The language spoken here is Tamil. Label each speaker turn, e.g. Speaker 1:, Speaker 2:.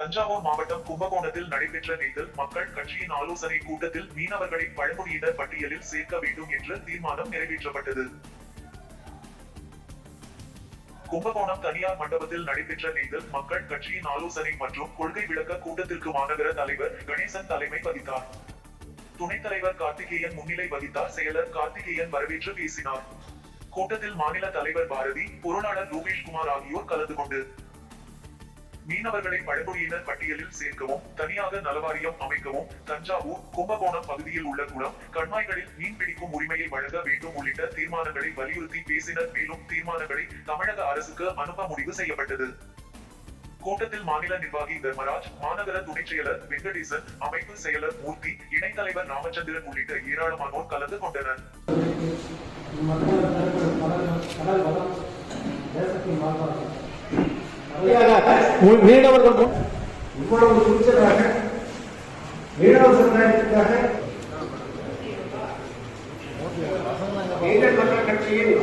Speaker 1: தஞ்சாவூர் மாவட்டம் கும்பகோணத்தில் நடைபெற்ற நெய்தல் மக்கள் கட்சியின் ஆலோசனை கூட்டத்தில் மீனவர்களை பழங்குடியினர் பட்டியலில் சேர்க்க வேண்டும் என்ற தீர்மானம் நிறைவேற்றப்பட்டது. கும்பகோணம் தனியார் மண்டபத்தில் நடைபெற்ற நெய்தல் மக்கள் கட்சியின் ஆலோசனை மற்றும் கொள்கை விளக்க கூட்டத்திற்கு மாநகர தலைவர் கணேசன் தலைமை வகித்தார். துணைத் தலைவர் கார்த்திகேயன் முன்னிலை வகித்தார். செயலர் கார்த்திகேயன் வரவேற்று பேசினார். கூட்டத்தில் மாநில தலைவர் பாரதி பொருளாளர் ரூபேஷ் குமார் ஆகியோர் கலந்து கொண்டு மீனவர்களை பழங்குடியினர் பட்டியலில் சேர்க்கவும் தனியாக நலவாரியம் அமைக்கவும் தஞ்சாவூர் கும்பகோணம் பகுதியில் உள்ள குளம் கண்மாய்களில் மீன் பிடிக்கும் உரிமையை வழங்க வேண்டும் உள்ளிட்ட தீர்மானங்களை வலியுறுத்தி பேசினர். மேலும் தீர்மானங்களை தமிழக அரசுக்கு அனுப்ப முடிவு செய்யப்பட்டது. கூட்டத்தில் மாநில நிர்வாகி தர்மராஜ் மாநகர துணைச் செயலர் வெங்கடேசன் அமைப்பு செயலர் மூர்த்தி இணைத் தலைவர் ராமச்சந்திரன் உள்ளிட்ட ஏராளமானோர் கலந்து கொண்டனர்.
Speaker 2: கடல் வளம் தேசத்தின் வாழ்வாதாரம்.
Speaker 3: மீனவர்கள் முன்
Speaker 2: இவ்வளவு துணிச்சலாக மீனவ சமுதாயத்திற்காக மக்கள் கட்சியின்